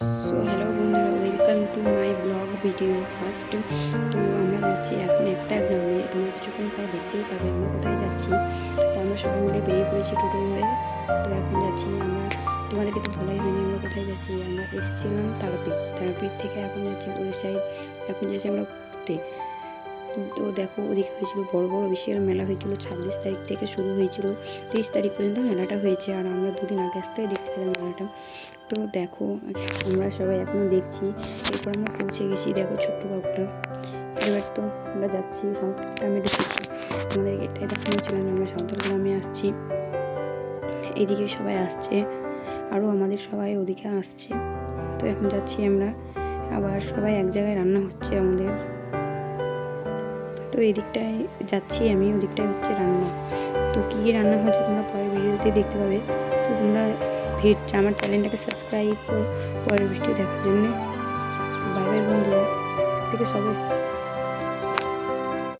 So hello বন্ধুরা welcome to my blog video first তো আমরা যাচ্ছি এখন একটা গ্রামে। তোমরা কিছুক্ষণ পর দেখতেই পাবে আমরা কোথায় যাচ্ছি। তো আমরা সবাই মিলে বেরিয়ে পড়েছি টোটো ধরে তো এখন যাচ্ছি আমরা। তোমাদেরকে তো বলাই হয়নি আমরা কোথায় যাচ্ছি। আমরা এসেছিলাম তারাপীঠ। তারাপীঠ থেকে এখন যাচ্ছি ওই সাইড এখন যাচ্ছি আমরা ঘুরতে। তো দেখো ওদিকে হয়েছিল বড় বড় বিশাল মেলা হয়েছিল, ছাব্বিশ তারিখ থেকে শুরু হয়েছিল, তেইশ তারিখ পর্যন্ত মেলাটা হয়েছে আর আমরা দুদিন আগে আসতে দেখতে পেলাম মেলাটা। তো দেখো, আমরা সবাই এখন দেখছি, এরপর আমরা পৌঁছে গেছি দেখো ছোট্ট বাবুটা। এবার তো আমরা যাচ্ছি সাঁওতাল গ্রামে দেখেছি। আমাদের এটাই দেখানো ছিল যে আমরা সাঁওতাল গ্রামে আসছি। এদিকে সবাই আসছে আরও আমাদের সবাই ওদিকে আসছে। তো এখন যাচ্ছি আমরা, আবার সবাই এক জায়গায় রান্না হচ্ছে আমাদের। তো এদিকটায় যাচ্ছি আমি ওদিকটায় হচ্ছে রান্না। তো কী রান্না হচ্ছে তোমরা পরের ভিডিওতে দেখতে পাবে। তো তোমরা ভিড আমার চ্যানেলটাকে সাবস্ক্রাইব করো, পরের ভিডিও দেখার জন্য। বাইরের বাই বন্ধুরা থেকে সবাই।